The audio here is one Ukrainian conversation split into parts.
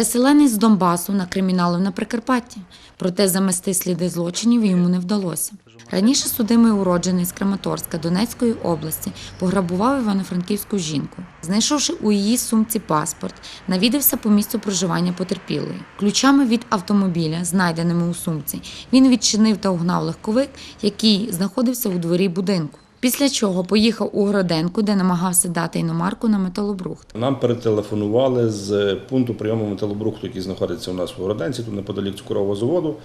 Переселенець з Донбасу на криміналив на Прикарпатті. Проте замести сліди злочинів йому не вдалося. Раніше судимий уроджений з Краматорська Донецької області пограбував івано-франківську жінку. Знайшовши у її сумці паспорт, навідався по місцю проживання потерпілої. Ключами від автомобіля, знайденими у сумці, він відчинив та угнав легковик, який знаходився у дворі будинку. Після чого поїхав у Гроденку, де намагався дати іномарку на металобрухт. Нам перетелефонували з пункту прийому металобрухту, який знаходиться у нас в Городенці, тут неподалік цукрового заводу,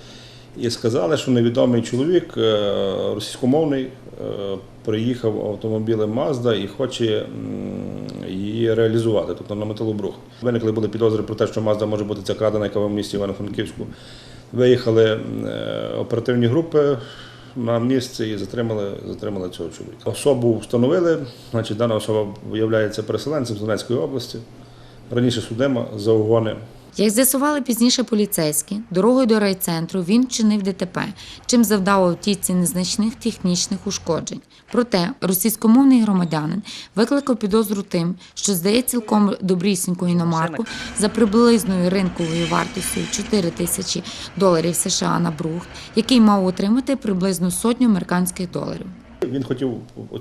і сказали, що невідомий чоловік е, російськомовний е, приїхав автомобілем Mazda і хоче її реалізувати, тобто на металобрухт. Виникли були підозри про те, що Mazda може бути ця крадена, яка в місті Івано-Франківську. Виїхали е, оперативні групи на місце і затримали, затримали цього чоловіка. Особу встановили, значить, дана особа виявляється переселенцем з Донецької області. Раніше судима за угони Як з'ясували пізніше поліцейські, дорогою до райцентру він вчинив ДТП, чим завдав автівці незначних технічних ушкоджень. Проте російськомовний громадянин викликав підозру тим, що здає цілком добрісіньку іномарку за приблизною ринковою вартістю 4 тисячі доларів США на брухт, який мав отримати приблизно сотню американських доларів. Він хотів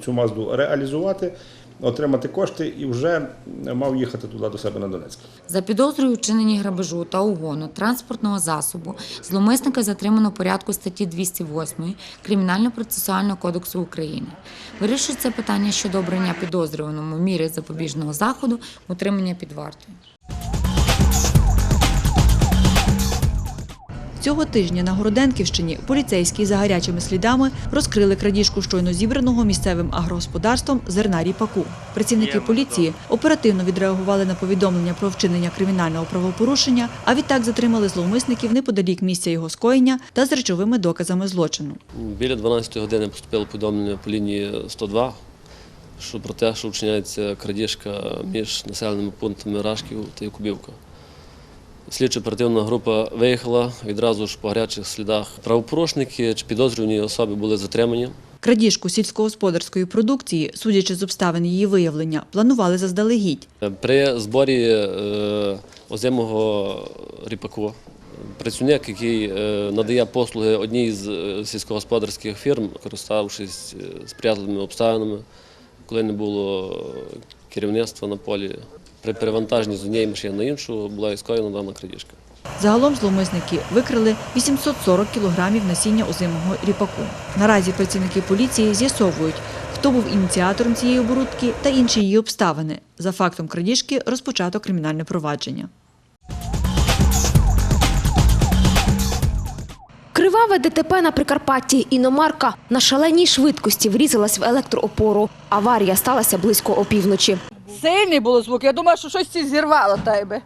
цю мазду реалізувати, отримати кошти і вже мав їхати туди до себе на Донецьк. За підозрою вчинені грабежу та угону транспортного засобу зловмисника затримано порядку статті 208 Кримінально-процесуального кодексу України. Вирішується питання щодо обрання підозрюваному міри запобіжного заходу утримання під вартою. Цього тижня на Городенківщині поліцейські за гарячими слідами розкрили крадіжку щойно зібраного місцевим агрогосподарством зерна ріпаку. Працівники поліції оперативно відреагували на повідомлення про вчинення кримінального правопорушення, а відтак затримали зловмисників неподалік місця його скоєння та з речовими доказами злочину. Біля 12 години поступило повідомлення по лінії 102, що про те, що вчиняється крадіжка між населеними пунктами Рашків та Якубівка. Слідчо оперативна група виїхала відразу ж по гарячих слідах. Правопорушники чи підозрювані особи були затримані. Крадіжку сільськогосподарської продукції, судячи з обставин її виявлення, планували заздалегідь. При зборі е, озимого ріпаку працівник, який е, надає послуги одній з е, сільськогосподарських фірм, користавшись сприятливими обставинами, коли не було керівництва на полі, при перевантаженні з однієї машини на іншу була і скоєна дана крадіжка. Загалом зловмисники викрили 840 кілограмів насіння озимого ріпаку. Наразі працівники поліції з'ясовують, хто був ініціатором цієї оборудки та інші її обставини. За фактом крадіжки розпочато кримінальне провадження. Криваве ДТП на Прикарпатті. Іномарка на шаленій швидкості врізалась в електроопору. Аварія сталася близько опівночі. Сильний було звук. Я думала, що щось ці зірвало тебе.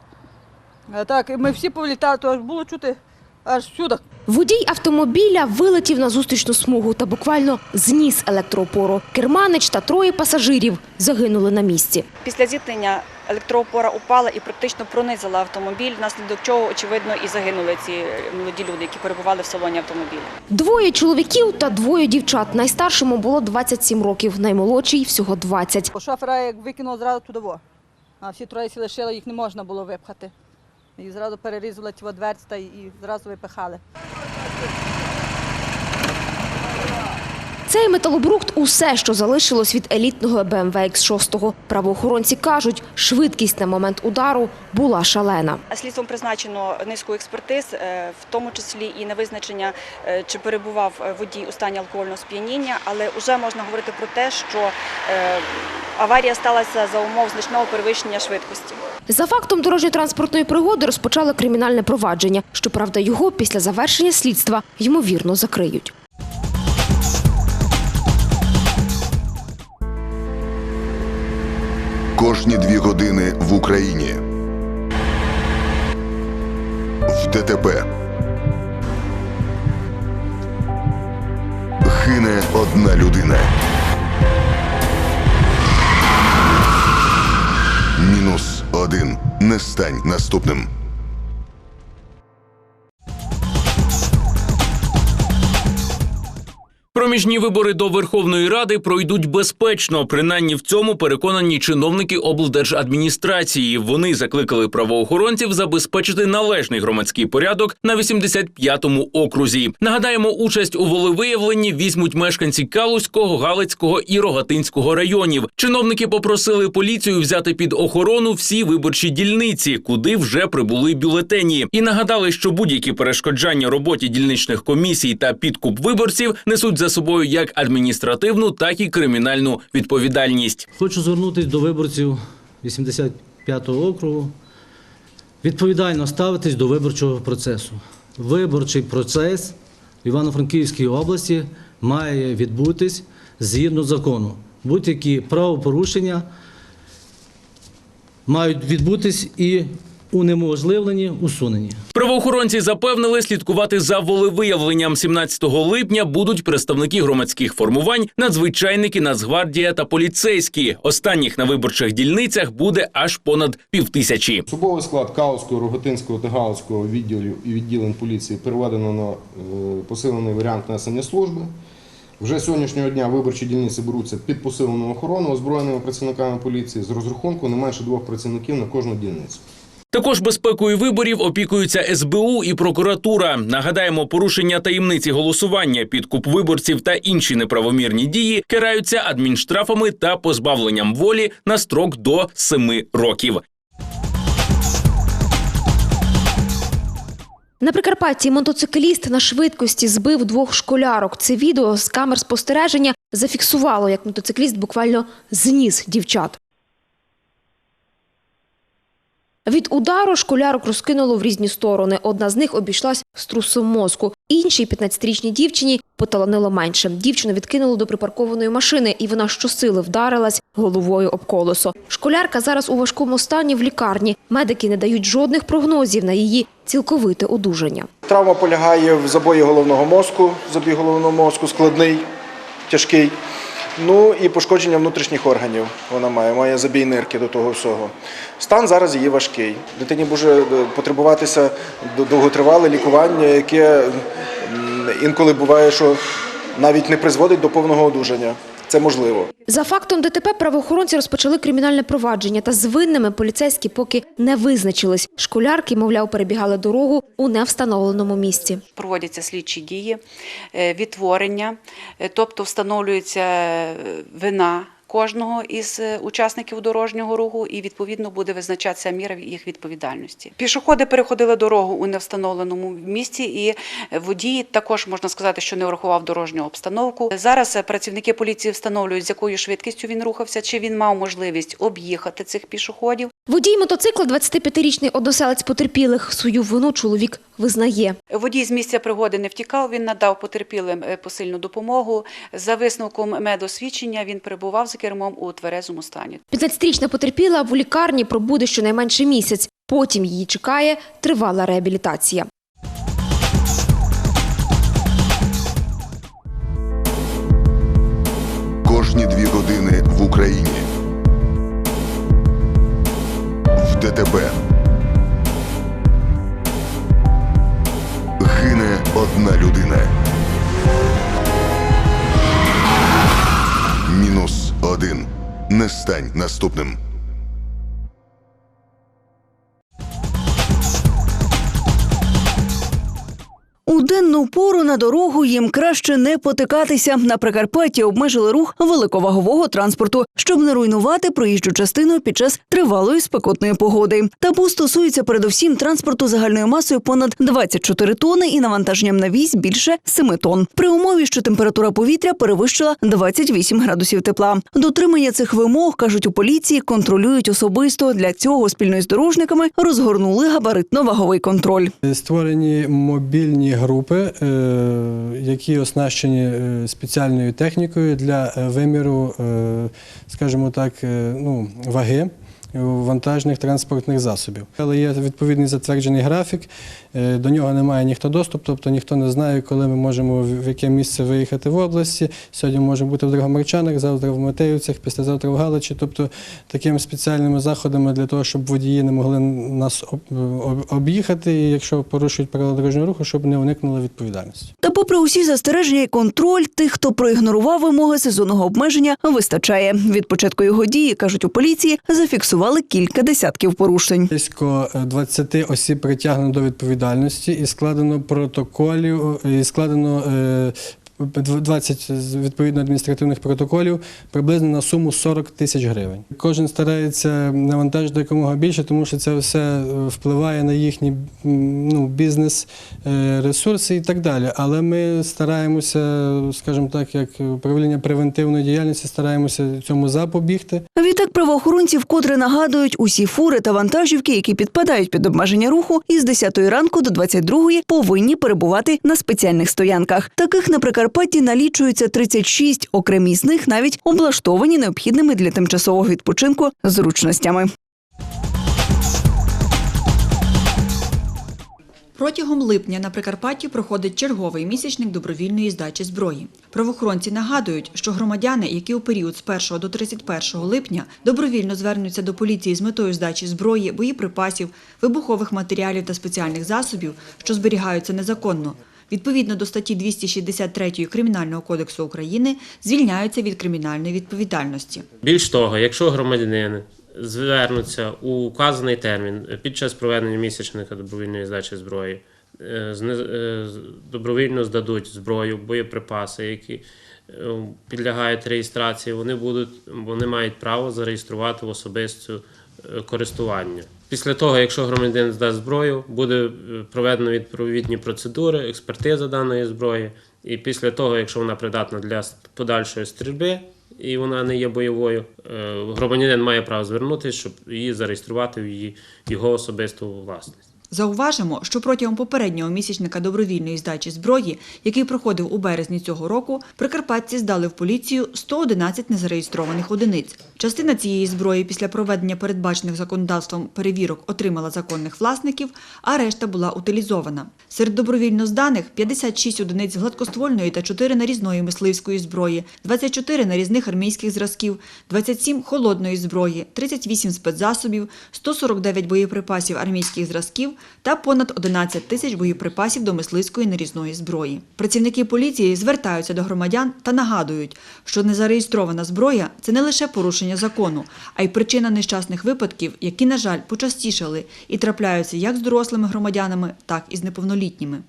А так, і ми всі повлітали, то аж було чути аж сюди. Водій автомобіля вилетів на зустрічну смугу та буквально зніс електроопору. Керманич та троє пасажирів загинули на місці. Після зіткнення електроопора упала і практично пронизила автомобіль, внаслідок чого, очевидно, і загинули ці молоді люди, які перебували в салоні автомобіля. Двоє чоловіків та двоє дівчат. Найстаршому було 27 років, наймолодший – всього 20. Бо Шофера як викинуло зразу туди. А всі троє сі лишили, їх не можна було випхати. І зразу перерізали ці дверці та і зразу випихали. Цей металобрухт – усе, що залишилось від елітного BMW X6. Правоохоронці кажуть, швидкість на момент удару була шалена. Слідством призначено низку експертиз, е, в тому числі і на визначення, е, чи перебував водій у стані алкогольного сп'яніння, але вже можна говорити про те, що е, аварія сталася за умов значного перевищення швидкості. За фактом дорожньо-транспортної пригоди розпочали кримінальне провадження. Щоправда, його після завершення слідства ймовірно закриють. Кожні дві години в Україні. В ДТП. Гине одна людина. Мінус один. Не стань наступним. Проміжні вибори до Верховної Ради пройдуть безпечно. Принаймні в цьому переконані чиновники облдержадміністрації. Вони закликали правоохоронців забезпечити належний громадський порядок на 85-му окрузі. Нагадаємо, участь у волевиявленні візьмуть мешканці Калузького, Галицького і Рогатинського районів. Чиновники попросили поліцію взяти під охорону всі виборчі дільниці, куди вже прибули бюлетені, і нагадали, що будь-які перешкоджання роботі дільничних комісій та підкуп виборців несуть за собою як адміністративну, так і кримінальну відповідальність. Хочу звернутися до виборців 85-го округу. Відповідально ставитись до виборчого процесу. Виборчий процес в Івано-Франківській області має відбутись згідно закону. Будь-які правопорушення мають відбутись і унеможливлені, усунені. Правоохоронці запевнили, слідкувати за волевиявленням 17 липня будуть представники громадських формувань, надзвичайники, Нацгвардія та поліцейські. Останніх на виборчих дільницях буде аж понад півтисячі. Особовий склад Каузького, Роготинського та Галицького відділів і відділень поліції переведено на е, посилений варіант несення служби. Вже сьогоднішнього дня виборчі дільниці беруться під посилену охорону озброєними працівниками поліції з розрахунку не менше двох працівників на кожну дільницю. Також безпекою виборів опікуються СБУ і прокуратура. Нагадаємо, порушення таємниці голосування, підкуп виборців та інші неправомірні дії караються адмінштрафами та позбавленням волі на строк до семи років. На Прикарпатті мотоцикліст на швидкості збив двох школярок. Це відео з камер спостереження зафіксувало, як мотоцикліст буквально зніс дівчат. Від удару школярок розкинуло в різні сторони. Одна з них обійшлась струсом мозку. Іншій 15-річній дівчині поталанило менше. Дівчину відкинуло до припаркованої машини, і вона щосили вдарилась головою об колесо. Школярка зараз у важкому стані в лікарні. Медики не дають жодних прогнозів на її цілковите одужання. Травма полягає в забої головного мозку, забій головного мозку складний, тяжкий. Ну і пошкодження внутрішніх органів вона має, має забій нирки до того всього. Стан зараз її важкий. Дитині може е, потребуватися довготривале лікування, яке інколи буває, що навіть не призводить до повного одужання. Це можливо. За фактом ДТП правоохоронці розпочали кримінальне провадження, та з винними поліцейські поки не визначились. Школярки, мовляв, перебігали дорогу у невстановленому місці. проводяться слідчі дії, е, відтворення, е, тобто встановлюється е, вина кожного із е, учасників дорожнього руху і відповідно буде визначатися міра їх відповідальності. Пішоходи переходили дорогу у невстановленому місці, і водій також можна сказати, що не врахував дорожню обстановку. Зараз е, працівники поліції встановлюють, з якою швидкістю він рухався, чи він мав можливість об'їхати цих пішоходів. Водій мотоцикла, 25-річний односелець потерпілих, свою вину чоловік визнає. Водій з місця пригоди не втікав, він надав потерпілим е, посильну допомогу. За висновком медосвідчення він перебував за кермом у тверезому стані. 15-річна потерпіла в лікарні пробуде щонайменше місяць. Потім її чекає тривала реабілітація. Кожні дві години в Україні. В ДТБ. Гине одна людина. Один. Не стань наступним. У денну пору на дорогу їм краще не потикатися. На Прикарпатті обмежили рух великовагового транспорту, щоб не руйнувати проїжджу частину під час тривалої спекотної погоди. Табу стосується передусім транспорту загальною масою понад 24 тони і навантаженням на вісь більше 7 тонн. При умові, що температура повітря перевищила 28 градусів тепла. Дотримання цих вимог кажуть у поліції, контролюють особисто. Для цього спільно із дорожниками розгорнули габаритно-ваговий контроль. Створені мобільні групи, е, які оснащені е, спеціальною технікою для е, виміру, скажімо так, ну, ваги вантажних транспортних засобів. Але є відповідний затверджений графік, е, до нього немає ніхто доступ, тобто ніхто не знає, коли ми можемо в яке місце виїхати в області. Сьогодні можемо бути в Драгомарчанах, завтра в Матеївцях, післязавтра в Галичі. Тобто такими спеціальними заходами для того, щоб водії не могли нас об- об- об'їхати, і якщо порушують правила дорожнього руху, щоб не уникнули відповідальності. Та попри усі застереження і контроль, тих, хто проігнорував вимоги сезонного обмеження, вистачає. Від початку його дії, кажуть у поліції, зафіксували кілька десятків порушень. Близько е, 20 осіб притягнено до відповідальності і складено протоколів, і складено е, 20 з- відповідно адміністративних протоколів приблизно на суму 40 тисяч гривень. Кожен старається навантажити якомога більше, тому що це все е, впливає на їхній м, ну, бізнес, е, ресурси і так далі. Але ми стараємося, скажімо так, як управління превентивної діяльності, стараємося цьому запобігти. Відтак правоохоронці вкотре нагадують, усі фури та вантажівки, які підпадають під обмеження руху, із 10 ранку до 22 повинні перебувати на спеціальних стоянках. Таких на Прикарпатті налічується 36, окремі з них навіть облаштовані необхідними для тимчасового відпочинку зручностями. Протягом липня на Прикарпатті проходить черговий місячник добровільної здачі зброї. Правоохоронці нагадують, що громадяни, які у період з 1 до 31 липня добровільно звернуться до поліції з метою здачі зброї, боєприпасів, вибухових матеріалів та спеціальних засобів, що зберігаються незаконно, відповідно до статті 263 Кримінального кодексу України, звільняються від кримінальної відповідальності. Більш того, якщо громадянини звернуться у указаний термін під час проведення місячника добровільної здачі зброї, е, е, добровільно здадуть зброю, боєприпаси, які е, підлягають реєстрації, вони будуть, вони мають право зареєструвати в особисту користування. Після того, якщо громадянин здасть зброю, буде е, проведено відповідні процедури, експертиза даної зброї. І після того, якщо вона придатна для подальшої стрільби і вона не є бойовою, е, громадянин має право звернутися, щоб її зареєструвати в його особисту власність. Зауважимо, що протягом попереднього місячника добровільної здачі зброї, який проходив у березні цього року, прикарпатці здали в поліцію 111 незареєстрованих одиниць. Частина цієї зброї після проведення передбачених законодавством перевірок отримала законних власників, а решта була утилізована. Серед добровільно зданих 56 одиниць гладкоствольної та 4 нарізної мисливської зброї, 24 нарізних армійських зразків, 27 холодної зброї, 38 спецзасобів, 149 боєприпасів армійських зразків та понад 11 тисяч боєприпасів до мисливської нерізної зброї. Працівники поліції звертаються до громадян та нагадують, що незареєстрована зброя це не лише порушення закону, а й причина нещасних випадків, які, на жаль, почастішали і трапляються як з дорослими громадянами, так і з неповнолітніми.